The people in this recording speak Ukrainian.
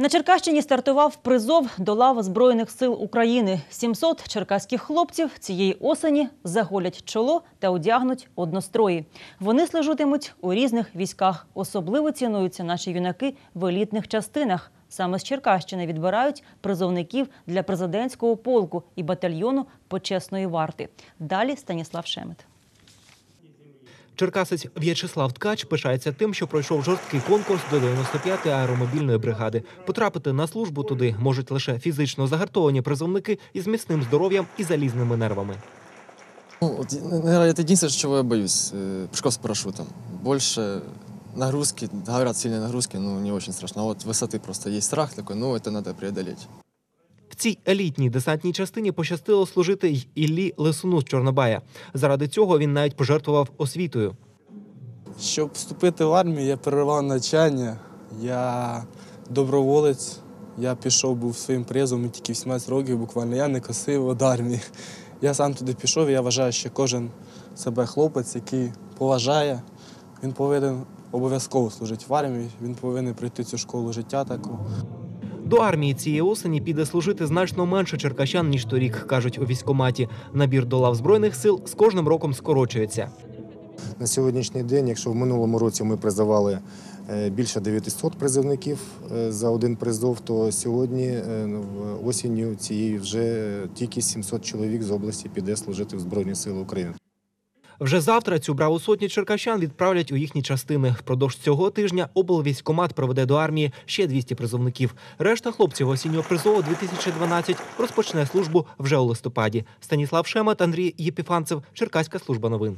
На Черкащині стартував призов до лав Збройних сил України. 700 черкаських хлопців цієї осені заголять чоло та одягнуть однострої. Вони служитимуть у різних військах. Особливо цінуються наші юнаки в елітних частинах. Саме з Черкащини відбирають призовників для президентського полку і батальйону почесної варти. Далі Станіслав Шемет. Черкасець В'ячеслав Ткач пишається тим, що пройшов жорсткий конкурс до 95-ї аеромобільної бригади. Потрапити на службу туди можуть лише фізично загартовані призовники із міцним здоров'ям і залізними нервами. Ну, вот, наверное, это единственное, чего я боюсь. Э, прыжков с парашютом. Больше нагрузки, говорят, сильные нагрузки, ну, не очень страшно. А вот высоты просто есть страх такой, ну, это надо преодолеть. Цій елітній десантній частині пощастило служити й Іллі Лисуну з Чорнобая. Заради цього він навіть пожертвував освітою. Щоб вступити в армію, я перервав навчання. Я доброволець. Я пішов, був своїм призом і тільки в 17 років буквально. Я не косив від армії. Я сам туди пішов, і я вважаю, що кожен себе хлопець, який поважає, він повинен обов'язково служити в армії, він повинен пройти цю школу життя таку. До армії цієї осені піде служити значно менше черкащан ніж торік, кажуть у військкоматі. Набір до лав збройних сил з кожним роком скорочується. На сьогоднішній день, якщо в минулому році ми призивали е, більше 900 призовників е, за один призов, то сьогодні е, ну, осінню цієї вже тільки 700 чоловік з області піде служити в Збройні Сили України. Вже завтра цю браву сотні черкащан відправлять у їхні частини. Впродовж цього тижня облвійськомат проведе до армії ще 200 призовників. Решта хлопців осіннього призову 2012 розпочне службу вже у листопаді. Станіслав Шемет, Андрій Єпіфанцев, Черкаська служба новин.